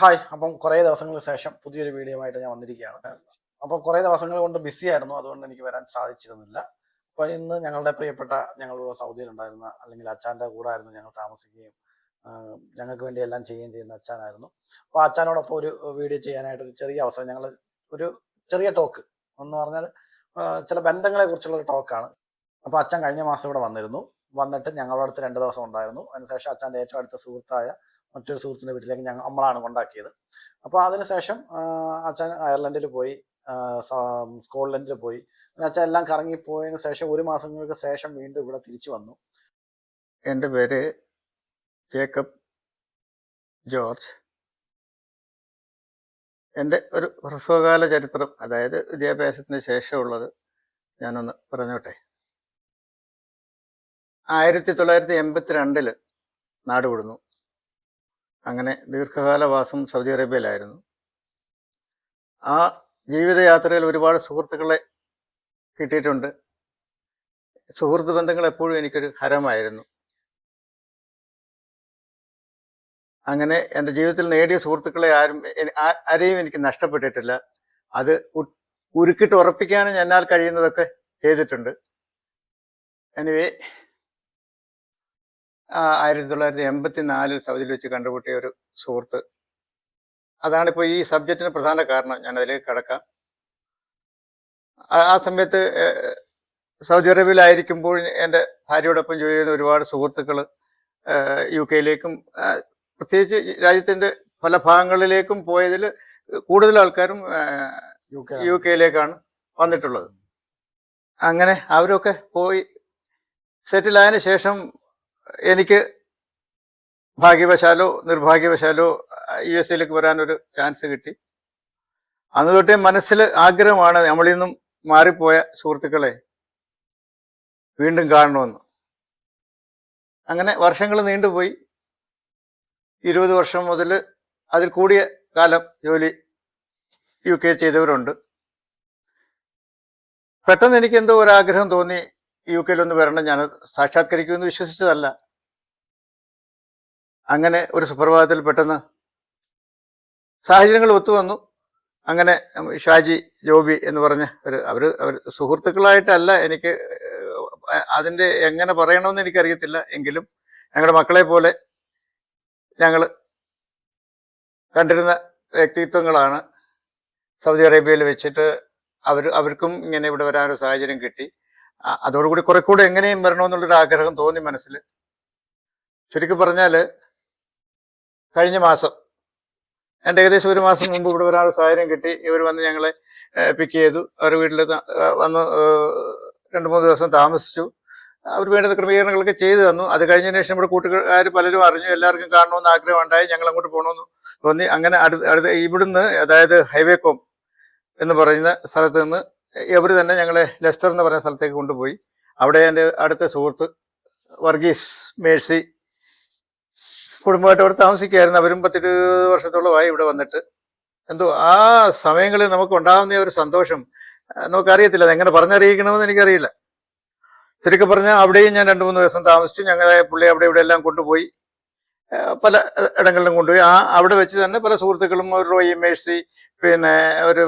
Hi അപ്പം കുറേ ദിവസങ്ങൾക്ക് ശേഷം പുതിയൊരു വീഡിയോ ആയിട്ട് ഞാൻ വന്നിരിക്കുകയാണ്. അപ്പോൾ കുറേ ദിവസങ്ങൾ കൊണ്ട് ബിസി ആയിരുന്നു അതുകൊണ്ട് എനിക്ക് വരാൻ സാധിച്ചിരുന്നില്ല. അപ്പോൾ ഇന്ന് ഞങ്ങളുടെ പ്രിയപ്പെട്ട ഞങ്ങളുടെ സൗദിയിലുണ്ടായിരുന്ന അല്ലെങ്കിൽ അച്ചാന്റെ കൂടെ ആയിരുന്നു ഞങ്ങൾ താമസിക്കുകയും ഞങ്ങൾക്ക് വേണ്ടി എല്ലാം ചെയ്യുകയും ചെയ്യുന്ന അച്ചാനായിരുന്നു അപ്പോൾ അച്ചാനോടൊപ്പം ഒരു വീഡിയോ ചെയ്യാനായിട്ട് ഒരു ചെറിയ അവസരം ഞങ്ങൾ ഒരു ചെറിയ ടോക്ക് എന്ന് പറഞ്ഞാൽ ചില ബന്ധങ്ങളെ കുറിച്ചുള്ള ഒരു ടോക്കാണ് അപ്പോൾ അച്ഛൻ കഴിഞ്ഞ മാസം ഇവിടെ വന്നിരുന്നു. വന്നിട്ട് ഞങ്ങളുടെ അടുത്ത് രണ്ട് ദിവസം ഉണ്ടായിരുന്നു. അതിനുശേഷം അച്ഛന്റെ ഏറ്റവും അടുത്ത സുഹൃത്തായ മറ്റൊരു സുഹൃത്തിന്റെ വീട്ടിലേക്ക് ഞങ്ങൾ നമ്മളാണ് കൊണ്ടാക്കിയത്. അപ്പോൾ അതിനുശേഷം അച്ഛൻ അയർലൻഡിൽ പോയി സ്കോട്ട്ലൻഡിൽ പോയി. അച്ഛൻ എല്ലാം കറങ്ങിപ്പോയതിന് ശേഷം ഒരു മാസങ്ങൾക്ക് ശേഷം വീണ്ടും ഇവിടെ തിരിച്ചു വന്നു. എന്റെ പേര് ജേക്കബ് ജോർജ്. എന്റെ ഒരു ഹ്രസ്വകാല ചരിത്രം അതായത് വിദ്യാഭ്യാസത്തിന് ശേഷമുള്ളത് ഞാനൊന്ന് പറഞ്ഞോട്ടെ. ആയിരത്തി തൊള്ളായിരത്തി എൺപത്തിരണ്ടിൽ നാട് വിടുന്നു. അങ്ങനെ ദീർഘകാല വാസം സൗദി അറേബ്യയിലായിരുന്നു. ആ ജീവിതയാത്രയിൽ ഒരുപാട് സുഹൃത്തുക്കളെ കിട്ടിയിട്ടുണ്ട്. സുഹൃത്ത് ബന്ധങ്ങൾ എപ്പോഴും എനിക്കൊരു ഹരമായിരുന്നു. അങ്ങനെ എന്റെ ജീവിതത്തിൽ നേടിയ സുഹൃത്തുക്കളെ ആരും ആരെയും എനിക്ക് നഷ്ടപ്പെട്ടിട്ടില്ല. അത് ഉരുക്കിട്ട് ഉറപ്പിക്കാനും എന്നാൽ കഴിയുന്നതൊക്കെ ചെയ്തിട്ടുണ്ട്. എനിവേ ആയിരത്തി തൊള്ളായിരത്തി എൺപത്തി നാലിൽ സൗദിയിൽ വെച്ച് കണ്ടുപിട്ടിയ ഒരു സുഹൃത്ത്. അതാണിപ്പോൾ ഈ സബ്ജക്റ്റിന് പ്രധാന കാരണം. ഞാൻ അതിലേക്ക് കടക്കാം. ആ സമയത്ത് സൗദി അറേബ്യയിലായിരിക്കുമ്പോൾ എന്റെ ഭാര്യയോടൊപ്പം ജോലി ചെയ്യുന്ന ഒരുപാട് സുഹൃത്തുക്കൾ യു കെയിലേക്കും പ്രത്യേകിച്ച് രാജ്യത്തിന്റെ പല ഭാഗങ്ങളിലേക്കും പോയതിൽ കൂടുതൽ ആൾക്കാരും യു കെയിലേക്കാണ് വന്നിട്ടുള്ളത്. അങ്ങനെ അവരൊക്കെ പോയി സെറ്റിലായതിനു ശേഷം എനിക്ക് ഭാഗ്യവശാലോ നിർഭാഗ്യവശാലോ യു എസ് എയിലേക്ക് വരാനൊരു ചാൻസ് കിട്ടി. അന്ന് തൊട്ടേ മനസ്സിൽ ആഗ്രഹമാണ് നമ്മളിൽ നിന്നും മാറിപ്പോയ സുഹൃത്തുക്കളെ വീണ്ടും കാണണമെന്ന്. അങ്ങനെ വർഷങ്ങൾ നീണ്ടുപോയി. ഇരുപത് വർഷം മുതൽ അതിൽ കൂടിയ കാലം ജോലി യു കെ ചെയ്തവരുണ്ട്. പെട്ടെന്ന് എനിക്ക് എന്തോ ഒരാഗ്രഹം തോന്നി. യു കെയിലൊന്ന് വരണം. ഞാൻ സാക്ഷാത്കരിക്കുമെന്ന് വിശ്വസിച്ചതല്ല. അങ്ങനെ ഒരു സുപ്രഭാതത്തിൽ പെട്ടെന്ന് സാഹചര്യങ്ങൾ ഒത്തുവന്നു അങ്ങനെ ഷാജി ജോബി എന്ന് പറഞ്ഞ ഒരു അവർ അവർ സുഹൃത്തുക്കളായിട്ടല്ല എനിക്ക് അതിന്റെ എങ്ങനെ പറയണമെന്ന് എനിക്കറിയത്തില്ല. എങ്കിലും ഞങ്ങളുടെ മക്കളെ പോലെ ഞങ്ങൾ കണ്ടിരുന്ന വ്യക്തിത്വങ്ങളാണ് സൗദി അറേബ്യയിൽ വെച്ചിട്ട് അവർ അവർക്കും ഇങ്ങനെ ഇവിടെ വരാനൊരു സാഹചര്യം കിട്ടി. അതോടുകൂടി കുറെ കൂടെ എങ്ങനെയും വരണമെന്നുള്ളൊരു ആഗ്രഹം തോന്നി മനസ്സിൽ. ചുരുക്കി പറഞ്ഞാൽ കഴിഞ്ഞ മാസം എന്റെ ഏകദേശം ഒരു മാസം മുമ്പ് ഇവിടെ ഒരാൾ സാഹചര്യം കിട്ടി. ഇവർ വന്ന് ഞങ്ങളെ പിക്ക് ചെയ്തു. അവരുടെ വീട്ടിൽ വന്ന് രണ്ടു മൂന്ന് ദിവസം താമസിച്ചു. അവർ വേണ്ടുന്ന ക്രമീകരണങ്ങളൊക്കെ ചെയ്തു തന്നു. അത് കഴിഞ്ഞതിന് ശേഷം ഇവിടെ കൂട്ടുകാർ പലരും അറിഞ്ഞു. എല്ലാവർക്കും കാണണമെന്ന് ആഗ്രഹം ഉണ്ടായി. ഞങ്ങൾ അങ്ങോട്ട് പോകണമെന്ന് തോന്നി. അങ്ങനെ അടുത്ത് അടുത്ത് ഇവിടുന്ന് അതായത് ഹൈവേ കോം എന്ന് പറയുന്ന സ്ഥലത്ത് നിന്ന് ഇവർ തന്നെ ഞങ്ങളെ ലെസ്റ്റർ എന്ന് പറയുന്ന സ്ഥലത്തേക്ക് കൊണ്ടുപോയി. അവിടെ എന്റെ അടുത്ത സുഹൃത്ത് വർഗീസ് മേഴ്സി കുടുംബമായിട്ട് അവിടെ താമസിക്കുകയായിരുന്നു. അവരും പത്തിരുപത് വർഷത്തോളമായി ഇവിടെ വന്നിട്ട്. എന്തോ ആ സമയങ്ങളിൽ നമുക്ക് ഉണ്ടാകുന്ന ഒരു സന്തോഷം. നമുക്കറിയത്തില്ല അതെങ്ങനെ പറഞ്ഞറിയിക്കണമെന്ന് എനിക്കറിയില്ല. ചുരുക്കി പറഞ്ഞാൽ അവിടെയും ഞാൻ രണ്ട് മൂന്ന് ദിവസം താമസിച്ചു. ഞങ്ങളെ പുള്ളി അവിടെ ഇവിടെ എല്ലാം കൊണ്ടുപോയി. പല ഇടങ്ങളിലും കൊണ്ടുപോയി. ആ അവിടെ വെച്ച് തന്നെ പല സുഹൃത്തുക്കളും ഒരു റോയി മേഴ്സി പിന്നെ ഒരു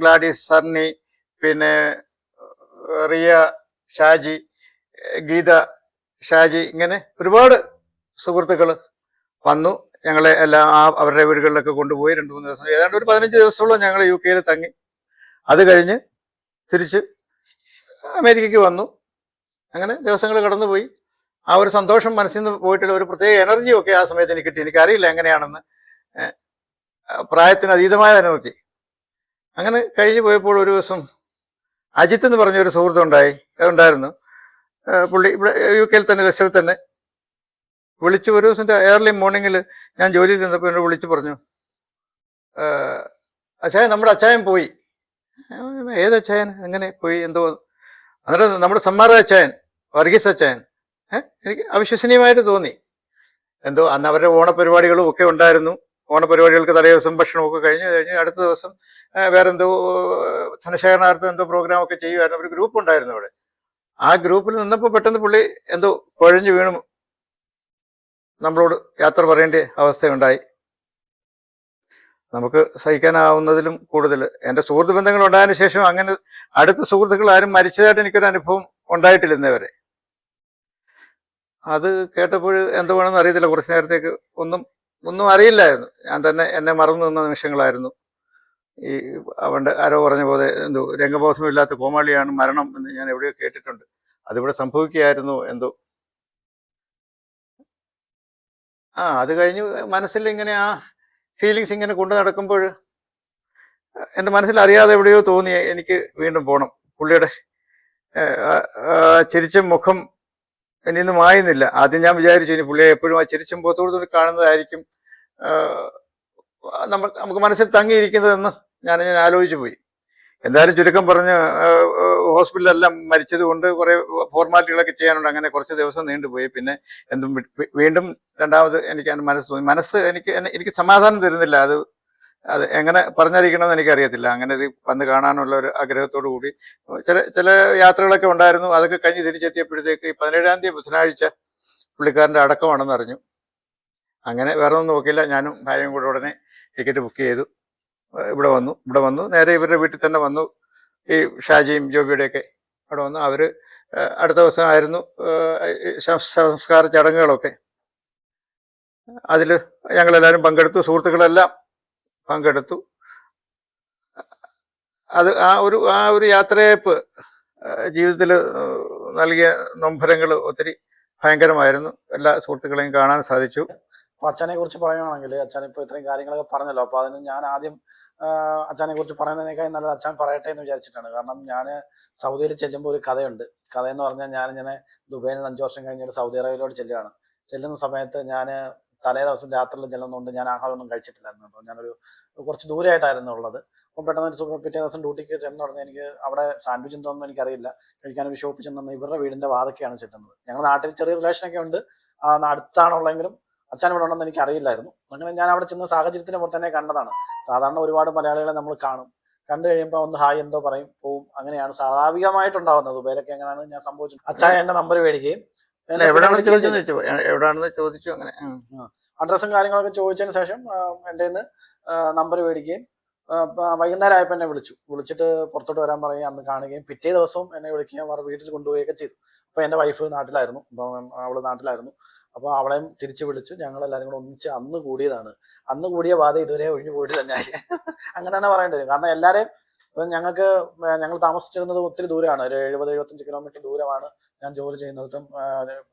ഗ്ലാഡിസ് സർണി പിന്നെ റിയ ഷാജി ഗീത ഷാജി ഇങ്ങനെ ഒരുപാട് സുഹൃത്തുക്കൾ വന്നു. ഞങ്ങളെ എല്ലാം ആ അവരുടെ വീടുകളിലൊക്കെ കൊണ്ടുപോയി രണ്ട് മൂന്ന് ദിവസം ഏതാണ്ട് ഒരു പതിനഞ്ച് ദിവസത്തോളം ഞങ്ങൾ യു കെയിൽ തങ്ങി. അത് കഴിഞ്ഞ് തിരിച്ച് അമേരിക്കയ്ക്ക് വന്നു. അങ്ങനെ ദിവസങ്ങൾ കടന്നുപോയി. ആ ഒരു സന്തോഷം മനസ്സിൽ നിന്ന് പോയിട്ടുള്ള ഒരു പ്രത്യേക എനർജി ഒക്കെ ആ സമയത്ത് എനിക്ക് കിട്ടി. എനിക്കറിയില്ല എങ്ങനെയാണെന്ന്. പ്രായത്തിന് അതീതമായ അനുഭൂതി. അങ്ങനെ കഴിഞ്ഞു പോയപ്പോൾ ഒരു ദിവസം അജിത്ത് എന്ന് പറഞ്ഞ ഒരു സുഹൃത്തുണ്ടായി ഉണ്ടായിരുന്നു പുള്ളി ഇവിടെ യു കെയിൽ തന്നെ ലക്ഷറിൽ തന്നെ. വിളിച്ചു ഒരു ദിവസം ഏർലി മോർണിംഗിൽ ഞാൻ ജോലിയിൽ ഇരുന്നപ്പോൾ എന്നോട് വിളിച്ചു പറഞ്ഞു. അച്ചായൻ നമ്മുടെ അച്ചായൻ പോയി. ഏത് അച്ചായൻ? എങ്ങനെ പോയി? എന്തോ. അന്നേരം നമ്മുടെ സമ്മാര അച്ചായൻ വർഗീസ് അച്ചായൻ. എനിക്ക് അവിശ്വസനീയമായിട്ട് തോന്നി. എന്തോ അന്ന് അവരുടെ ഓണപരിപാടികളും ഒക്കെ ഉണ്ടായിരുന്നു. ഓണപരിപാടികൾക്ക് തലേ ദിവസം ഭക്ഷണമൊക്കെ കഴിഞ്ഞ് കഴിഞ്ഞ് അടുത്ത ദിവസം വേറെന്തോ ധനശേഖരണാർത്ഥം എന്തോ പ്രോഗ്രാം ഒക്കെ ചെയ്യുമായിരുന്നു ഒരു ഗ്രൂപ്പ് ഉണ്ടായിരുന്നു അവിടെ. ആ ഗ്രൂപ്പിൽ നിന്നപ്പോൾ പെട്ടെന്ന് പുള്ളി എന്തോ കുഴഞ്ഞു വീണു. നമ്മളോട് യാത്ര പറയേണ്ട അവസ്ഥയുണ്ടായി. നമുക്ക് സഹിക്കാനാവുന്നതിലും കൂടുതൽ. എന്റെ സുഹൃത്ത് ബന്ധങ്ങൾ ഉണ്ടായതിനു ശേഷം അങ്ങനെ അടുത്ത സുഹൃത്തുക്കൾ ആരും മരിച്ചതായിട്ട് എനിക്കൊരു അനുഭവം ഉണ്ടായിട്ടില്ല ഇന്നേവരെ അത് കേട്ടപ്പോൾ എന്ത് വേണമെന്ന് അറിയത്തില്ല. കുറച്ച് നേരത്തേക്ക് ഒന്നും ഒന്നും അറിയില്ലായിരുന്നു. ഞാൻ തന്നെ എന്നെ മറന്നു നിന്ന നിമിഷങ്ങളായിരുന്നു. ഈ അവന്റെ ആരോ പറഞ്ഞ പോലെ എന്തോ രംഗബോധമില്ലാത്ത കോമാളിയാണ് മരണം എന്ന് ഞാൻ എവിടെയോ കേട്ടിട്ടുണ്ട്. അതിവിടെ സംഭവിക്കുകയായിരുന്നു എന്തോ. ആ അത് കഴിഞ്ഞ് മനസ്സിൽ ഇങ്ങനെ ആ ഫീലിങ്സ് ഇങ്ങനെ കൊണ്ടു നടക്കുമ്പോൾ എന്റെ മനസ്സിൽ അറിയാതെ എവിടെയോ തോന്നി എനിക്ക് വീണ്ടും പോകണം പുള്ളിയുടെ ചിരിച്ച മുഖം നിന്ന് മായുന്നില്ല. ആദ്യം ഞാൻ വിചാരിച്ചു ഇനി പുള്ളിയെ എപ്പോഴും ആ ചിരിച്ചും പോത്തോടുത്തോട് കാണുന്നതായിരിക്കും. നമ്മൾ നമുക്ക് മനസ്സിൽ തങ്ങിയിരിക്കുന്നതെന്ന് ഞാൻ ഞാൻ ആലോചിച്ചു പോയി. എന്തായാലും ചുരുക്കം പറഞ്ഞ് ഹോസ്പിറ്റലെല്ലാം മരിച്ചത് കൊണ്ട് കുറെ ഫോർമാലിറ്റികളൊക്കെ ചെയ്യാനുണ്ട്. അങ്ങനെ കുറച്ച് ദിവസം നീണ്ടുപോയി പിന്നെ എന്തും വീണ്ടും രണ്ടാമത് എനിക്ക് എന്റെ മനസ്സ് തോന്നി. മനസ്സ് എനിക്ക് എനിക്ക് സമാധാനം തരുന്നില്ല. അത് അത് എങ്ങനെ പറഞ്ഞറിയിക്കണമെന്ന് എനിക്കറിയത്തില്ല. അങ്ങനെ ഇത് വന്ന് കാണാനുള്ള ഒരു ആഗ്രഹത്തോടു കൂടി. ചില ചില യാത്രകളൊക്കെ ഉണ്ടായിരുന്നു. അതൊക്കെ കഴിഞ്ഞ് തിരിച്ചെത്തിയപ്പോഴത്തേക്ക് പതിനേഴാം തീയതി ബുധനാഴ്ച പുള്ളിക്കാരന്റെ അടക്കമാണെന്ന് അറിഞ്ഞു. അങ്ങനെ വേറെ ഒന്നും നോക്കിയില്ല. ഞാനും ഭാര്യയും കൂടെ ഉടനെ ടിക്കറ്റ് ബുക്ക് ചെയ്തു. ഇവിടെ വന്നു. ഇവിടെ വന്നു. നേരെ ഇവരുടെ വീട്ടിൽ തന്നെ വന്നു. ഈ ഷാജിയും ജോബിയുടെയൊക്കെ അവിടെ വന്നു. അവർ അടുത്ത ദിവസമായിരുന്നു സംസ്കാര ചടങ്ങുകളൊക്കെ. അതിൽ ഞങ്ങളെല്ലാവരും പങ്കെടുത്തു. സുഹൃത്തുക്കളെല്ലാം പങ്കെടുത്തു. അത് ആ ഒരു ആ ഒരു യാത്രയപ്പ് ജീവിതത്തിൽ നൽകിയ നൊമ്പരങ്ങൾ ഒത്തിരി ഭയങ്കരമായിരുന്നു. എല്ലാ സുഹൃത്തുക്കളെയും കാണാൻ സാധിച്ചു. അച്ഛനെ കുറിച്ച് പറയുകയാണെങ്കിൽ അച്ഛൻ ഇപ്പൊ ഇത്രയും കാര്യങ്ങളൊക്കെ പറഞ്ഞല്ലോ. അപ്പൊ അതിന് ഞാൻ ആദ്യം അച്ഛനെ കുറിച്ച് പറയുന്നതിനേക്കാൾ നല്ലത് അച്ഛൻ പറയട്ടെ എന്ന് വിചാരിച്ചിട്ടാണ്. കാരണം ഞാൻ സൗദിയിൽ ചെല്ലുമ്പോൾ ഒരു കഥയുണ്ട്. കഥ എന്ന് പറഞ്ഞാൽ ഞാൻ ഇങ്ങനെ ദുബൈയിൽ നിന്ന് അഞ്ച് വർഷം കഴിഞ്ഞിട്ട് സൗദി അറേബ്യയിലോട്ട് ചെല്ലുകയാണ്. ചെല്ലുന്ന സമയത്ത് ഞാൻ തലേ ദിവസം രാത്രിയിൽ ചെല്ലുന്നതുകൊണ്ട് ഞാൻ ആഹാരമൊന്നും കഴിച്ചിട്ടില്ലായിരുന്നു. അപ്പോൾ ഞാനൊരു കുറച്ച് ദൂരെയായിട്ടായിരുന്നു ഉള്ളത്. അപ്പം പെട്ടെന്ന് ഒരു സുഖം പിറ്റേ ദിവസം ഡ്യൂട്ടിക്ക് ചെന്ന് തുടങ്ങി എനിക്ക് അവിടെ സാൻഡ്വിച്ച് എന്തോന്നും എനിക്കറിയില്ല. കഴിക്കാൻ ഒരു ഷോപ്പിൽ ചെന്ന് ഇവരുടെ വീടിന്റെ വാതൊക്കെയാണ് ചെല്ലുന്നത്. ഞങ്ങൾ നാട്ടിൽ ചെറിയ റിലേഷനൊക്കെ ഉണ്ട്. അടുത്താണുള്ളെങ്കിലും അച്ഛൻ ഇവിടെ ഉണ്ടെന്ന് എനിക്ക് അറിയില്ലായിരുന്നു അങ്ങനെ ഞാൻ അവിടെ ചെന്ന സാഹചര്യത്തിന് പുറത്ത് തന്നെ കണ്ടതാണ്. സാധാരണ ഒരുപാട് മലയാളികളെ നമ്മൾ കാണും. കണ്ടു കഴിയുമ്പോൾ ഒന്ന് ഹായ് എന്തോ പറയും പോവും. അങ്ങനെയാണ് സ്വാഭാവികമായിട്ടുണ്ടാവുന്നത്. ഉപേരൊക്കെ എങ്ങനെയാണ് ഞാൻ സംഭവിച്ചത് അച്ഛൻ എന്റെ നമ്പർ മേടിക്കുകയും എവിടെയാണെന്ന് ചോദിച്ചു. അങ്ങനെ. അഡ്രസ്സും കാര്യങ്ങളൊക്കെ ചോദിച്ചതിന് ശേഷം എന്റെ നിന്ന് നമ്പർ മേടിക്കുകയും വൈകുന്നേരം ആയപ്പോൾ എന്നെ വിളിച്ചു. വിളിച്ചിട്ട് പുറത്തോട്ട് വരാൻ പറയുകയും അന്ന് കാണുകയും പിറ്റേ ദിവസവും എന്നെ വിളിക്കുകയും അവർ വീട്ടിൽ കൊണ്ടുപോവുകയൊക്കെ ചെയ്തു. അപ്പോൾ എന്റെ വൈഫ് നാട്ടിലായിരുന്നു. അപ്പം അവൾ നാട്ടിലായിരുന്നു. അപ്പോൾ അവളെയും തിരിച്ചു വിളിച്ചു. ഞങ്ങൾ എല്ലാവരും കൂടെ ഒന്നിച്ച് അന്ന് കൂടിയതാണ്. അന്ന് കൂടിയ ബാധ ഇതുവരെ ഒഴിഞ്ഞു പോയിട്ട് തന്നെ. അങ്ങനെ തന്നെ പറയേണ്ടി വരും കാരണം എല്ലാവരെയും ഇപ്പം ഞങ്ങൾക്ക് ഞങ്ങൾ താമസിച്ചിരുന്നത് ഒത്തിരി ദൂരമാണ് ഒരു എഴുപത് എഴുപത്തഞ്ച് കിലോമീറ്റർ ദൂരമാണ് ഞാൻ ജോലി ചെയ്യുന്നിടത്തും ആ,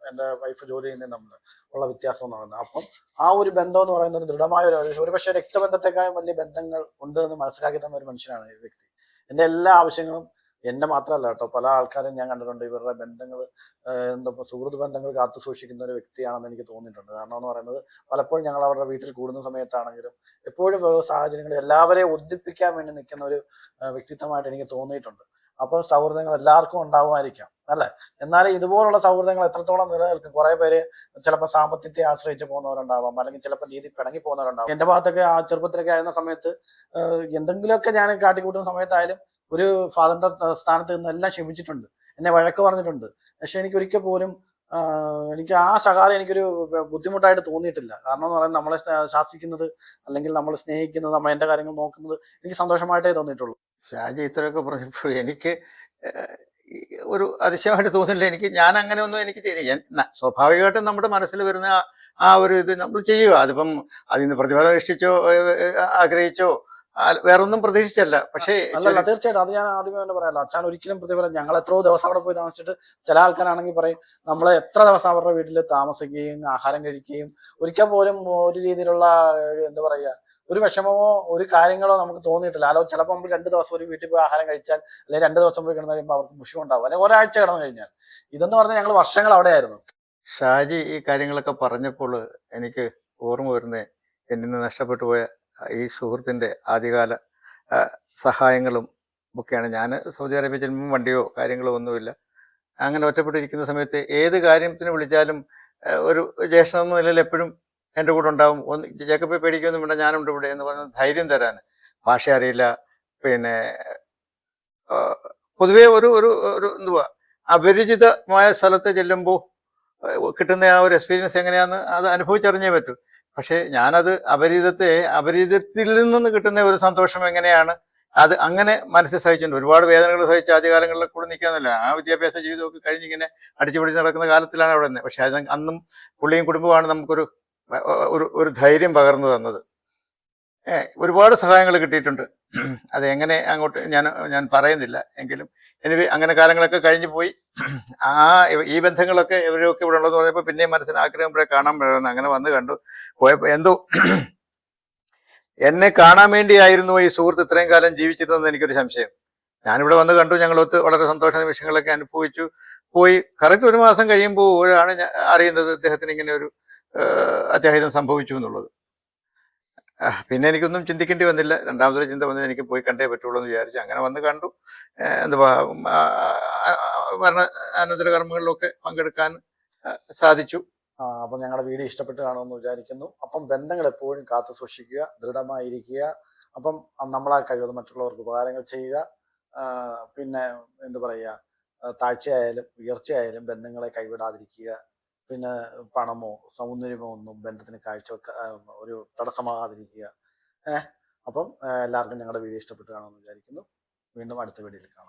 എന്റെ വൈഫ് ജോലി ചെയ്യുന്നതും തമ്മിൽ ഉള്ള വ്യത്യാസം എന്ന് പറയുന്നത്. അപ്പം ആ ഒരു ബന്ധം എന്ന് പറയുന്നത് ദൃഢമായ ഒരു ഒരു പക്ഷേ രക്തബന്ധത്തെക്കാളും വലിയ ബന്ധങ്ങൾ ഉണ്ട് എന്ന് മനസ്സിലാക്കി തന്ന ഒരു മനുഷ്യനാണ് ഈ വ്യക്തി. എന്റെ എല്ലാ ആവശ്യങ്ങളും എന്റെ മാത്രമല്ല കേട്ടോ. പല ആൾക്കാരും ഞാൻ കണ്ടിട്ടുണ്ട്. ഇവരുടെ ബന്ധങ്ങൾ എന്താ സുഹൃത്ത് ബന്ധങ്ങൾ കാത്തു സൂക്ഷിക്കുന്ന ഒരു വ്യക്തിയാണെന്ന് എനിക്ക് തോന്നിയിട്ടുണ്ട്. കാരണം എന്ന് പറയുന്നത് പലപ്പോഴും ഞങ്ങൾ അവരുടെ വീട്ടിൽ കൂടുന്ന സമയത്താണെങ്കിലും എപ്പോഴും ഓരോ സാഹചര്യങ്ങളിൽ എല്ലാവരെയും ഒന്നിപ്പിക്കാൻ വേണ്ടി നിൽക്കുന്ന ഒരു വ്യക്തിത്വമായിട്ട് എനിക്ക് തോന്നിയിട്ടുണ്ട്. അപ്പോൾ സൗഹൃദങ്ങൾ എല്ലാവർക്കും ഉണ്ടാവുമായിരിക്കാം അല്ലെ? എന്നാലും ഇതുപോലുള്ള സൗഹൃദങ്ങൾ എത്രത്തോളം നിലനിൽക്കും? കുറെ പേര് ചിലപ്പോൾ സാമ്പത്തികത്തെ ആശ്രയിച്ച് പോകുന്നവരുണ്ടാവാം. അല്ലെങ്കിൽ ചിലപ്പോൾ രീതി പിണങ്ങി പോകുന്നവരുണ്ടാവും. എന്റെ ഭാഗത്തൊക്കെ ആ ചെറുപ്പത്തിലൊക്കെ ആയിരുന്ന സമയത്ത് എന്തെങ്കിലുമൊക്കെ ഞാൻ കാട്ടിക്കൂട്ടുന്ന സമയത്തായാലും ഒരു ഫാദറിന്റെ സ്ഥാനത്ത് നിന്ന് എല്ലാം ക്ഷമിച്ചിട്ടുണ്ട്. എന്നെ വഴക്ക് പറഞ്ഞിട്ടുണ്ട്. പക്ഷെ എനിക്ക് ഒരിക്കൽ പോലും എനിക്ക് ആ ശകാരം എനിക്കൊരു ബുദ്ധിമുട്ടായിട്ട് തോന്നിയിട്ടില്ല. കാരണം എന്ന് പറയുന്നത് നമ്മളെ ശാസിക്കുന്നത് അല്ലെങ്കിൽ നമ്മൾ സ്നേഹിക്കുന്നത് നമ്മൾ എന്റെ കാര്യങ്ങൾ നോക്കുന്നത് എനിക്ക് സന്തോഷമായിട്ടേ തോന്നിയിട്ടുള്ളൂ. ഷാജി ഇത്രയൊക്കെ പറഞ്ഞപ്പോൾ എനിക്ക് ഒരു അതിശയമായിട്ട് തോന്നില്ല എനിക്ക് ഞാൻ അങ്ങനെ ഒന്നും എനിക്ക് ചെയ്യില്ല ഞാൻ- സ്വാഭാവികമായിട്ടും നമ്മുടെ മനസ്സിൽ വരുന്ന ആ- ഒരു ഇത് നമ്മൾ ചെയ്യുക. അതിപ്പം അതിൽ നിന്ന് പ്രതിഫലം ഇഷ്ടിച്ചോ ആഗ്രഹിച്ചോ വേറൊന്നും പ്രതീക്ഷിച്ചല്ല. പക്ഷേ അല്ലല്ല തീർച്ചയായിട്ടും. അത് ഞാൻ ആദ്യമേ തന്നെ പറയാലോ. അച്ഛൻ ഒരിക്കലും പ്രതിഫലം ഞങ്ങൾ എത്രയോ ദിവസം അവിടെ പോയി താമസിച്ചിട്ട് ചില ആൾക്കാരാണെങ്കിൽ പറയും നമ്മൾ എത്ര ദിവസം അവരുടെ വീട്ടിൽ താമസിക്കുകയും ആഹാരം കഴിക്കുകയും ഒരിക്കൽ പോലും ഒരു രീതിയിലുള്ള എന്താ പറയുക ഒരു വിഷമമോ ഒരു കാര്യങ്ങളോ നമുക്ക് തോന്നിയിട്ടില്ല. അല്ലോ ചിലപ്പോൾ നമ്മൾ രണ്ട് ദിവസം ഒരു വീട്ടിൽ പോയി ആഹാരം കഴിച്ചാൽ അല്ലെങ്കിൽ രണ്ട് ദിവസം പോയി കിടന്നു കഴിയുമ്പോൾ അവർക്ക് മുഷിം ഉണ്ടാവും അല്ലെങ്കിൽ ഒരാഴ്ച കിടന്നു കഴിഞ്ഞാൽ. ഇതെന്ന് പറഞ്ഞാൽ ഞങ്ങൾ വർഷങ്ങൾ അവിടെ ആയിരുന്നു ഷാജി ഈ കാര്യങ്ങളൊക്കെ പറഞ്ഞപ്പോൾ എനിക്ക് ഓർമ്മ വരുന്നത് എന്നിൽ നിന്ന് നഷ്ടപ്പെട്ടു പോയ ഈ സുഹൃത്തിന്റെ ആദ്യകാല സഹായങ്ങളും ഒക്കെയാണ്. ഞാൻ സൗദി അറേബ്യ ചെല്ലുമ്പോൾ വണ്ടിയോ കാര്യങ്ങളോ ഒന്നുമില്ല. അങ്ങനെ ഒറ്റപ്പെട്ടിരിക്കുന്ന സമയത്ത് ഏത് കാര്യത്തിന് വിളിച്ചാലും ഒരു ജ്യേഷ്ഠൻ എന്ന നിലയിൽ എപ്പോഴും എന്റെ കൂടെ ഉണ്ടാവും. ഒന്ന് ജേക്കബെ പേടിക്കൊന്നും വേണ്ട ഞാനുണ്ട് ഇവിടെ എന്ന് പറഞ്ഞ ധൈര്യം തരാൻ ഭാഷ അറിയില്ല പിന്നെ പൊതുവേ ഒരു ഒരു ഒരു എന്തുവാ അപരിചിതമായ സ്ഥലത്ത് ചെല്ലുമ്പോൾ കിട്ടുന്ന ആ ഒരു എക്സ്പീരിയൻസ് എങ്ങനെയാന്ന് അത് അനുഭവിച്ചറിഞ്ഞേ പറ്റൂ. പക്ഷേ ഞാനത് അപരിചിതത്തെ അപരിചിതത്തിൽ നിന്ന് കിട്ടുന്ന ഒരു സന്തോഷം എങ്ങനെയാണ്? അത് അങ്ങനെ മനസ്സിൽ സഹിച്ചിട്ടുണ്ട് ഒരുപാട് വേദനകൾ സഹിച്ച് ആദ്യകാലങ്ങളിൽ കൂടെ നിൽക്കാന്നല്ല. ആ വിദ്യാഭ്യാസ ജീവിതമൊക്കെ കഴിഞ്ഞിങ്ങനെ അടിച്ചു പിടിച്ച് നടക്കുന്ന കാലത്തിലാണ് അവിടെ നിന്ന്. പക്ഷെ അത് അന്നും പുള്ളിയും കുടുംബമാണ് നമുക്കൊരു ഒരു ഒരു ധൈര്യം പകർന്നു തന്നത്. ഒരുപാട് സഹായങ്ങൾ കിട്ടിയിട്ടുണ്ട്. അത് എങ്ങനെ അങ്ങോട്ട് ഞാൻ ഞാൻ പറയുന്നില്ല. എങ്കിലും എനിവേ അങ്ങനെ കാലങ്ങളൊക്കെ കഴിഞ്ഞു പോയി. ആ ഈ ബന്ധങ്ങളൊക്കെ ഇവരൊക്കെ ഇവിടെ ഉള്ളതെന്ന് പറഞ്ഞപ്പോൾ പിന്നെയും മനസ്സിന് ആഗ്രഹം കാണാൻ പറ്റുന്നു. അങ്ങനെ വന്ന് കണ്ടു. പോയപ്പോൾ എന്തോ എന്നെ കാണാൻ വേണ്ടിയായിരുന്നു ഈ സുഹൃത്ത് ഇത്രയും കാലം ജീവിച്ചിരുന്നതെന്ന് എനിക്കൊരു സംശയം. ഞാനിവിടെ വന്ന് കണ്ടു. ഞങ്ങളൊത്ത് വളരെ സന്തോഷ നിമിഷങ്ങളൊക്കെ അനുഭവിച്ചു. പോയി. കറക്റ്റ് ഒരു മാസം കഴിയുമ്പോഴാണ് ഞാൻ അറിയുന്നത് അദ്ദേഹത്തിന് ഇങ്ങനെ ഒരു അത്യാഹിതം സംഭവിച്ചു എന്നുള്ളത്. പിന്നെ എനിക്കൊന്നും ചിന്തിക്കേണ്ടി വന്നില്ല. രണ്ടാമതൊരു ചിന്ത വന്നത് എനിക്ക് പോയി കണ്ടേ പറ്റുള്ളൂ എന്ന് വിചാരിച്ചു. അങ്ങനെ വന്ന് കണ്ടു. എന്തുവാ മരണ അനന്തര കർമ്മങ്ങളിലൊക്കെ പങ്കെടുക്കാൻ സാധിച്ചു. അപ്പം ഞങ്ങളുടെ വീഡിയോ ഇഷ്ടപ്പെട്ട് കാണുമെന്ന് വിചാരിക്കുന്നു. അപ്പം ബന്ധങ്ങൾ എപ്പോഴും കാത്തു സൂക്ഷിക്കുക ദൃഢമായിരിക്കുക. അപ്പം നമ്മളാൽ കഴിവതും മറ്റുള്ളവർക്ക് ഉപകാരങ്ങൾ ചെയ്യുക. പിന്നെ എന്തു പറയുക താഴ്ചയായാലും ഉയർച്ചയായാലും ബന്ധങ്ങളെ കൈവിടാതിരിക്കുക. പിന്നെ പണമോ സൗന്ദര്യമോ ഒന്നും ബന്ധത്തിന് കാഴ്ചവെക്ക ഒരു തടസ്സമാകാതിരിക്കുക ഏഹ് അപ്പം എല്ലാവർക്കും ഞങ്ങളുടെ വീഡിയോ ഇഷ്ടപ്പെട്ട് കാണുമെന്ന് വിചാരിക്കുന്നു. വീണ്ടും അടുത്ത വീഡിയോയിൽ കാണാം.